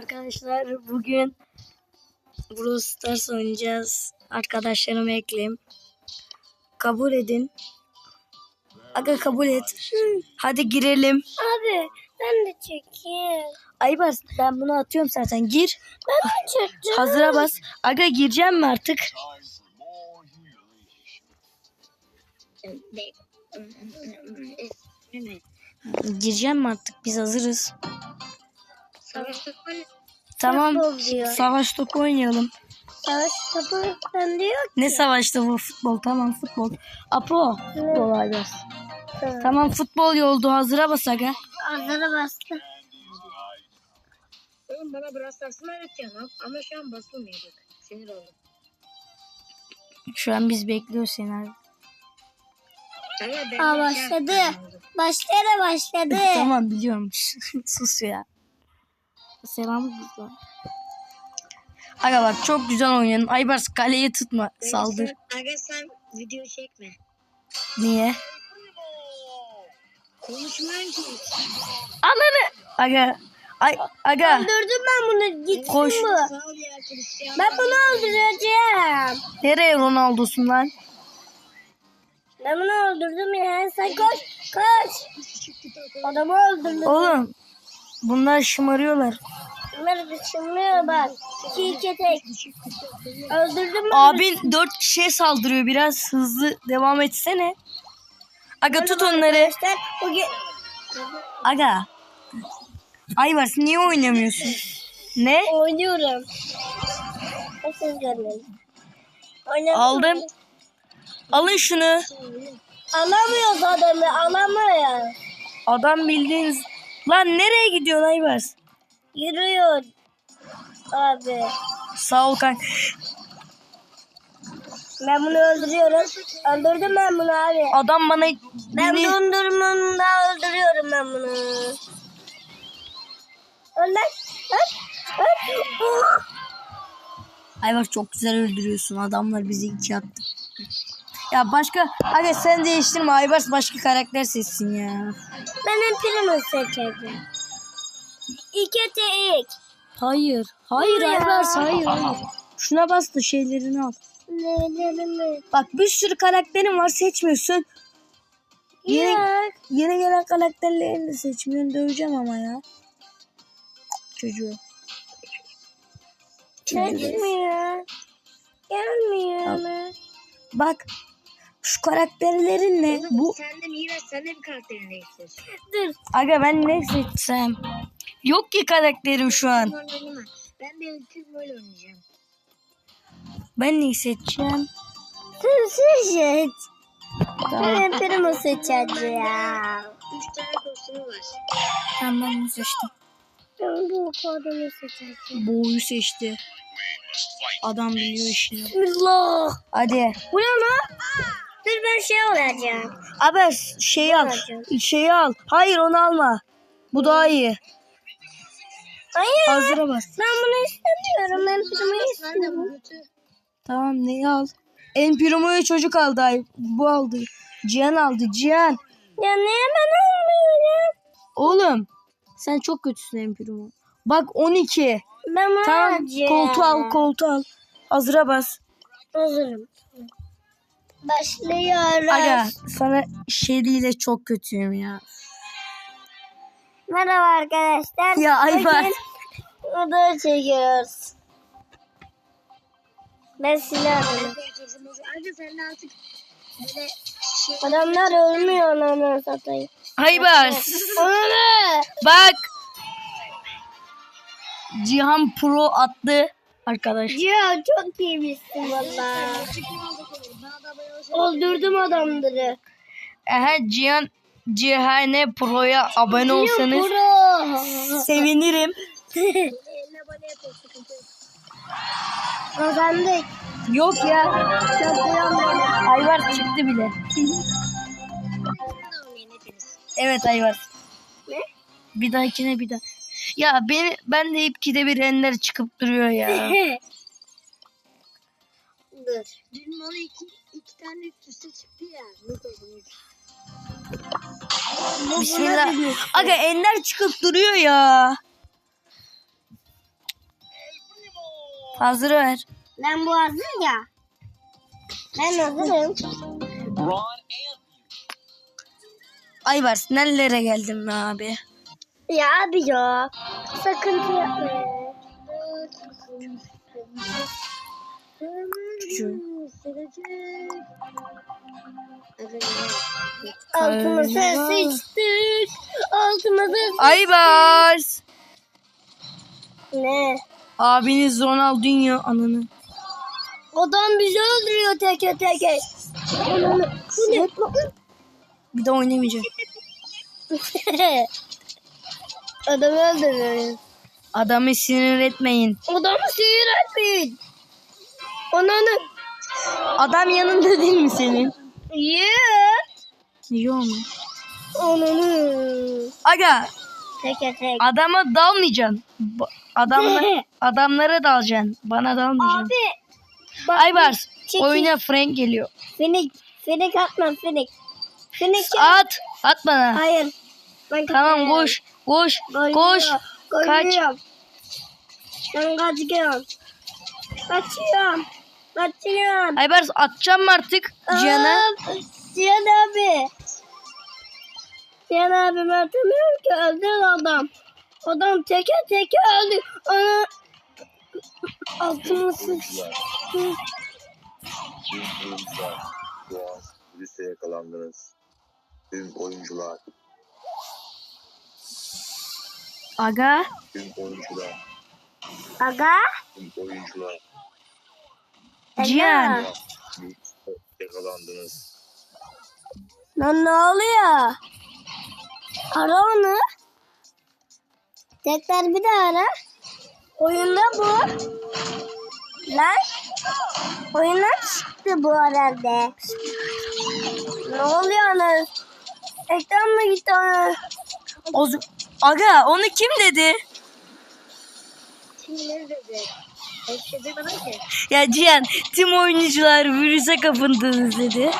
Arkadaşlar bugün Brawl Stars oynayacağız. Arkadaşlarımı ekleyeyim. Kabul edin. Aga kabul et. Hadi girelim. Abi ben de çekeyim. Aybars ben bunu atıyorum zaten. Gir. Ben de çekeceğim. Hazıra bas. Aga gireceğim mi artık? Gireceğim mi artık? Biz hazırız. Savaş topu, Tamam. Futbol diyor. Savaş topu oynayalım. savaş topu bende yok. Ne savaşta bu futbol? Tamam futbol. Apo. Futbol Aybars. Tamam. Tamam futbol yoldu. Hazıra bas aga. Ağzına bastı. Oğlum bana biraz Stars'ını öğreteceksin ama şu an basılmıyor bak. Sinir oldum. Şu an biz bekliyoruz seni abi. Ben Aa başladı. şey yapmadım. Başladı başladı. tamam biliyorum. Sus ya. Selam kızlar. Aga bak çok güzel oynadın. Aybars kaleyi tutma. Beni Saldır. sen- Aga sen video çekme. Niye? Konuşmuyorsun ki. Ananı. Aga. Ay, aga. Öldürdüm ben bunu. Gitsin Koş. bu. Ben bunu öldüreceğim. Nereye Ronaldo'sun lan? Ben bunu öldürdüm ya. Sen koş. Koş. Adamı öldürdüm. Oğlum. Bunlar şımarıyorlar. Bunları düşünmüyor bak. İki iki tek. Öldürdüm ben. Abin dört kişiye saldırıyor. Biraz hızlı devam etsene. Aga tut onları. Arkadaşlar bugün Aga. Niye oynamıyorsun? Ne? oynuyorum. Siz görmeyin. Oynamıyorum. Aldım. Alın şunu. Alamıyoruz adamı alamıyor. Adam bildiğiniz... Lan nereye gidiyorsun Aybars? Yürüyor. Abi. Sağ ol kanka. Ben bunu öldürüyorum. Öldürdüm ben bunu abi. Adam bana Ben beni... dondurmamda öldürüyorum ben bunu. Öl lan. Öl. Öl. Oh. Çok güzel öldürüyorsun. Adamlar bizi iki attı. Ya başka... Aga sen değiştirme. Aybars başka karakter seçsin ya. Ben Empirim'i seçeceğim. İki tek. Hayır. Hayır Ya. Aybars hayır. hayır. Şuna bas da şeylerini al. Nelerimi? Bak bir sürü karakterin var seçmiyorsun. Yeni, Yok. yeni gelen karakterlerini de seçmiyorsun. Döveceğim ama ya. Çocuğu. Gelmiyor. Gelmiyor ama. Bak şu karakterlerin ne? Oğlum Bu senden iyi ve sen de bir karakterini değiştir. Dur. aga ben ne seçsem? Yok ki karakterim şu an. Ben ilk böyle oynayacağım. Ben neyi seçeceğim? Sen seç. Ben Tamam. Empirim'i seçeceğim. Üç tane kostümü var. Tamam ben bunu seçtim. Ben bu adamı seçeceğim. Boğuyu seçti. Adam biliyor işini. Bismillah. Hadi. Bu ne lan? Dur ben şey olacağım. Abi şeyi al. Şeyi al. Hayır onu alma. Bu daha iyi. Hayır. Hazıra bas. Ben bunu istemiyorum. Ben istiyorum. Tamam neyi al? En Primo'yu çocuk aldı. Ay, bu aldı. Cihan aldı. Cihan. Ya niye ben almıyorum? Oğlum. Sen çok kötüsün En Primo. Bak 12. Ben bunu Tamam alacağım. koltuğu al koltuğu al. Hazıra bas. Hazırım. Başlıyoruz. Aga sana ile çok kötüyüm ya. Merhaba arkadaşlar. Ya. Bugün Video çekiyoruz. Ben silah alayım. Ayrıca sen artık böyle Adamlar ölmüyor onu satayım. Aybar. Onu Bak. Cihan Pro attı. Arkadaş. Ya çok iyiymişsin valla. Öldürdüm adamları. Eğer Cihan Cihane Pro'ya abone olsanız sevinirim. Kazandık. Yok ya. Ayvar çıktı bile. Evet Ayvar. Ne? Bir dahakine bir daha. Ya beni ben de ipkide bir enler çıkıp duruyor ya. Dur. Dün bana iki, iki tane üst üste çıktı ya. Ne oldu? Bismillah. Aga enler çıkıp duruyor ya. Hazır ver. Ben bu hazır ya. Ben hazırım. Aybars nerelere geldin be abi? Ya abi ya. Sakıntı yapma. Çocuğum. Altımıza sıçtık. Altımıza. Aybars. Ne? Abiniz Ronaldinho ananı. Adam bizi öldürüyor teke teke. Ananı- Bu ne? Bir de oynamayacak. Adamı öldürüyor. Adamı sinir etmeyin. Adamı sihir etmeyin. Ananı. Adam yanında değil mi senin? Yeah. Yok mu? Ananı. Aga Teke tek. adama dalmayacaksın. Ba- Adamla, adamlara dalacaksın. Bana dalmayacaksın. Abi. Bak, Aybars çekil. oyuna Frank geliyor. Finik. Finik atma Finik. Finik. At. At bana. Hayır. Ben Tamam koş. Koş. Gol Koş. yiyor, gol Kaç. yiyor. Ben kaçıyorum. Kaçıyorum. Kaçıyorum. Aybars atacağım artık Cihan'a? Cihan abi. Cihan abi ben tanıyorum ki öldü adam. Adam teke teke öldü. Ana altımı sıçtı. Tüm oyuncular şu an lise yakalandınız. Tüm oyuncular, Aga. tüm oyuncular, Aga. tüm oyuncular Cihan. yakalandınız. Lan ne oluyor? Ara onu. Tekrar bir daha ara. Oyunda bu. Lan. Oyundan çıktı bu herhalde. Ne oluyor ana? Ekran mı gitti ana? O, aga onu kim dedi? Kim ne dedi? Bir şey ki. Ya Cihan tüm oyuncular virüse kapındınız dedi.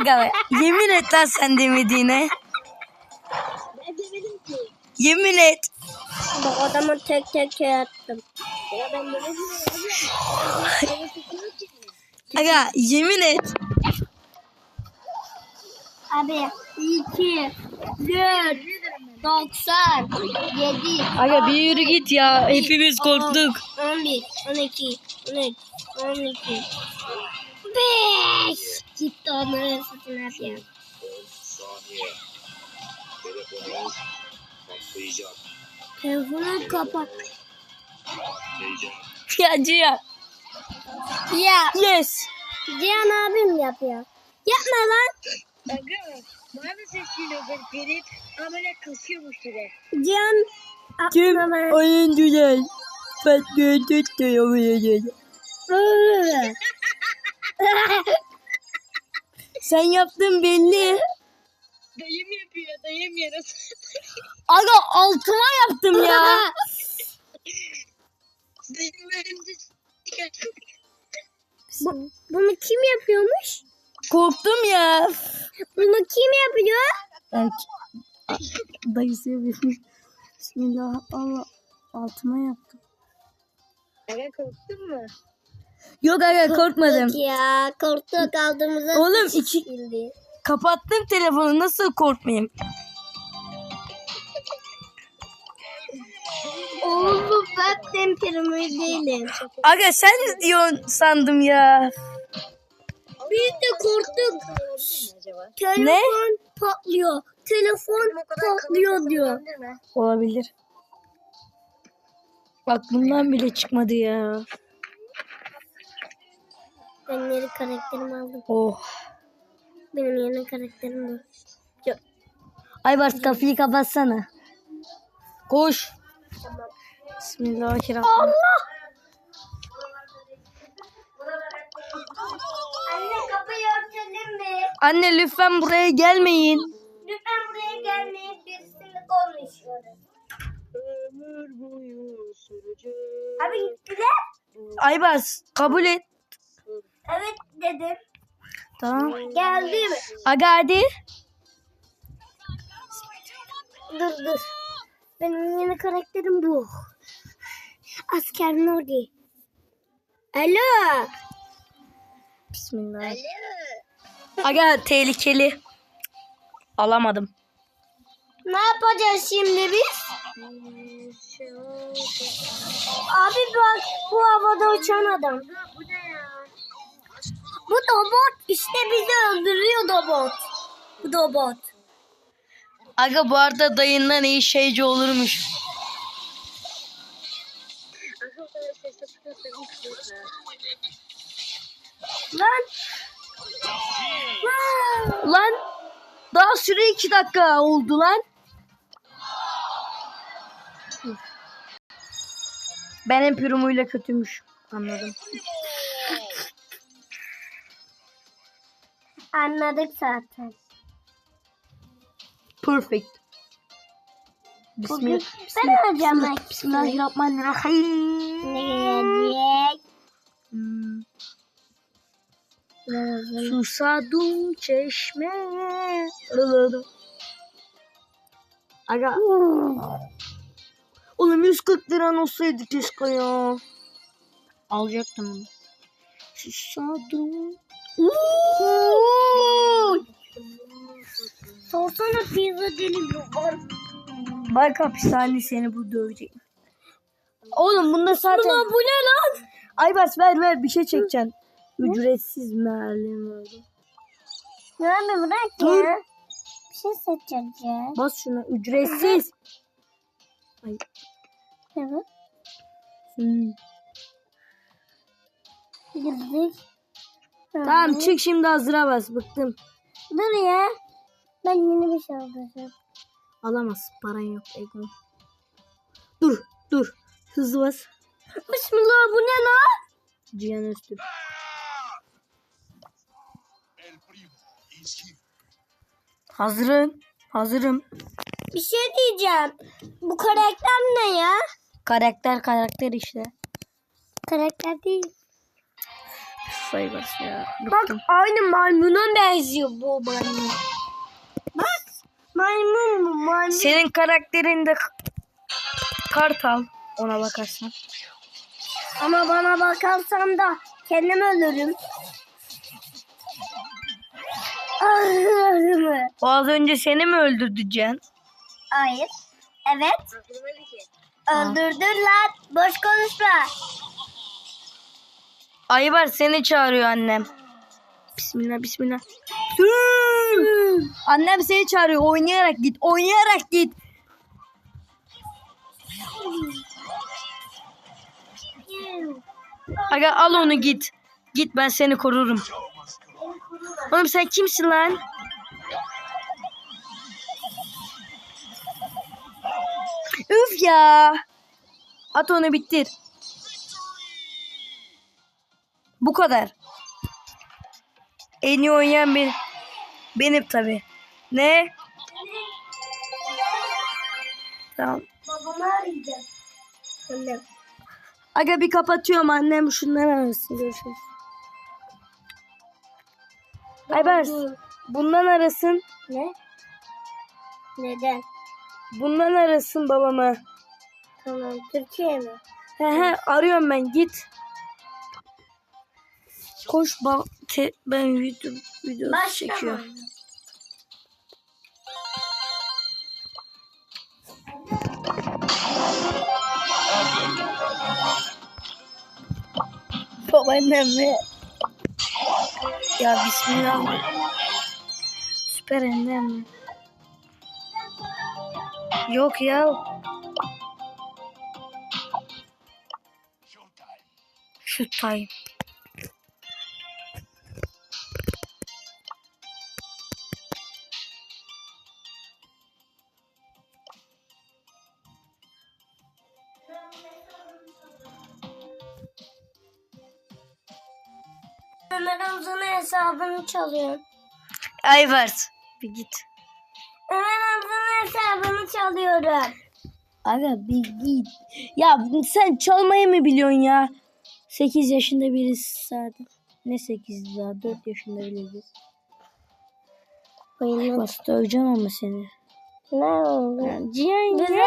Aga yemin et lan sen demediğine. Ben demedim ki. Yemin et. Bak adamı tek tek şey attım. Ya ben demedim ki. Aga yemin et. Abi 2, 4, 90, 7, Aga bir yürü git ya. Hepimiz korktuk. 11, 12, 13, 12, 5. Gitti. 10 saniye. Telefonunuz patlayacak. Telefonu kapat. Ya Cihan. Ya Yes. Cihan abim yapıyor. Yapma lan. Aga bana sesliyle garip ama böyle kasıyormuş dedi. Cihan Tüm oyuncular. Fatma tutuyor Sen yaptın belli. Dayım yapıyor dayım yarası. Aga altıma yaptım ya. Dayım Bu- bunu kim yapıyormuş? Korktum ya. Bunu kim yapıyor? Belki dayısı yapıyormuş. Bismillah Allah altıma yaptım. Aga korktun mu? Yok aga korkmadım. Korktuk ya korktuk aldığımıza Oğlum iki bildi. kapattım telefonu nasıl korkmayayım? Oğlum ben temperimi değilim. Aga sen diyorsun sandım ya. Biz de korktuk. Telefon patlıyor. Telefon patlıyor diyor. olabilir. Aklımdan bile çıkmadı ya. Ben yeni karakterimi aldım. Oh. Benim yeni karakterim bu. Aybars kapıyı kapatsana. Koş. Bismillahirrahmanirrahim. Anne kapıyı örtelim mi? Anne lütfen buraya gelmeyin. Ömür boyu sürecek. Abi gittiler. Aybars kabul et. Evet dedim. Tamam. Geldim. Aga hadi. Dur dur. Benim yeni karakterim bu. Asker Nuri. Alo. Bismillah. Aga tehlikeli. Alamadım. Ne yapacağız şimdi biz? Abi bak bu havada uçan adam. Bu ne ya? Bu robot işte bizi öldürüyor robot. Bu robot. Aga bu arada dayından iyi şeyci olurmuş. Lan. Lan daha süre iki dakika oldu lan. Benim pürümüyle kötüymüş. Anladım. Anladık zaten. Perfect. Bismillah. Ben alacağım. Bismillahirrahmanirrahim. Ne gelecek? Hmm. Susadım çeşmeye. Aga. Oğlum 140 liran olsaydı keşke ya. Alacaktım onu. Susadım. Sorsana pizza deli var. Bak hapishane seni bu dövecek. Oğlum bunda zaten... Ulan bu ne lan? Aybars ver ver bir şey çekeceksin. Ücretsiz mealim oldu. Ya abi bırak Dur. ya. Bir şey seçeceğiz. Bas şuna ücretsiz. Ay. Evet. Hmm. Girdik. Tamam çık şimdi hazıra bas. Bıktım. Dur ya. Ben yeni bir şey alacağım. Alamaz. Paran yok. Ego. Dur dur. Hızlı bas. Bismillah bu ne lan? Cihan Öztürk. Hazırım. Hazırım. Bir şey diyeceğim. Bu karakter ne ya? Karakter karakter işte. Karakter değil. Saybars ya. Bak Bıktım. aynı maymuna benziyor bu maymun. Bak maymun bu maymun. Senin karakterinde kartal. Ona bakarsan. Ama bana bakarsan da kendim ölürüm. Ölürüm. O az önce seni mi öldürdü Cihan? Hayır. Evet. Şey. Öldürdün lan. Boş konuşma. Aybar seni çağırıyor annem. Bismillah bismillah. Annem seni çağırıyor. Oynayarak git. Oynayarak git. Aga al onu git. Git ben seni korurum. Oğlum sen kimsin lan? Üf ya. At onu bittir. Bu kadar. En iyi oynayan benim. Benim tabi. Ne? Tamam. Babamı arayacağım. Annem. Aga bir kapatıyorum annem şunları arasın. Görüşürüz. Aybars bundan arasın. Ne? Neden? Bundan arasın babama. Tamam. Türkiye mi? He he arıyorum ben git. Koş bab te- ben video video çekiyorum. Babaannem mi? Ya bismillah. Süper annem? Yok ya. Şu time. Ömer Hamza'nın hesabını çalıyor. Ayvars. Bir git. Ömer Hamza'nın hesabını çalıyorum. Aga bir git. Ya sen çalmayı mı biliyorsun ya? 8 yaşında birisi zaten. Ne 8 daha 4 yaşında bile biz. Oyunu Bas döveceğim ama seni. Ne oldu? Cihan Güzel.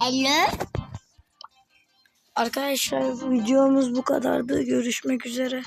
Alo. Arkadaşlar videomuz bu kadardı. Görüşmek üzere.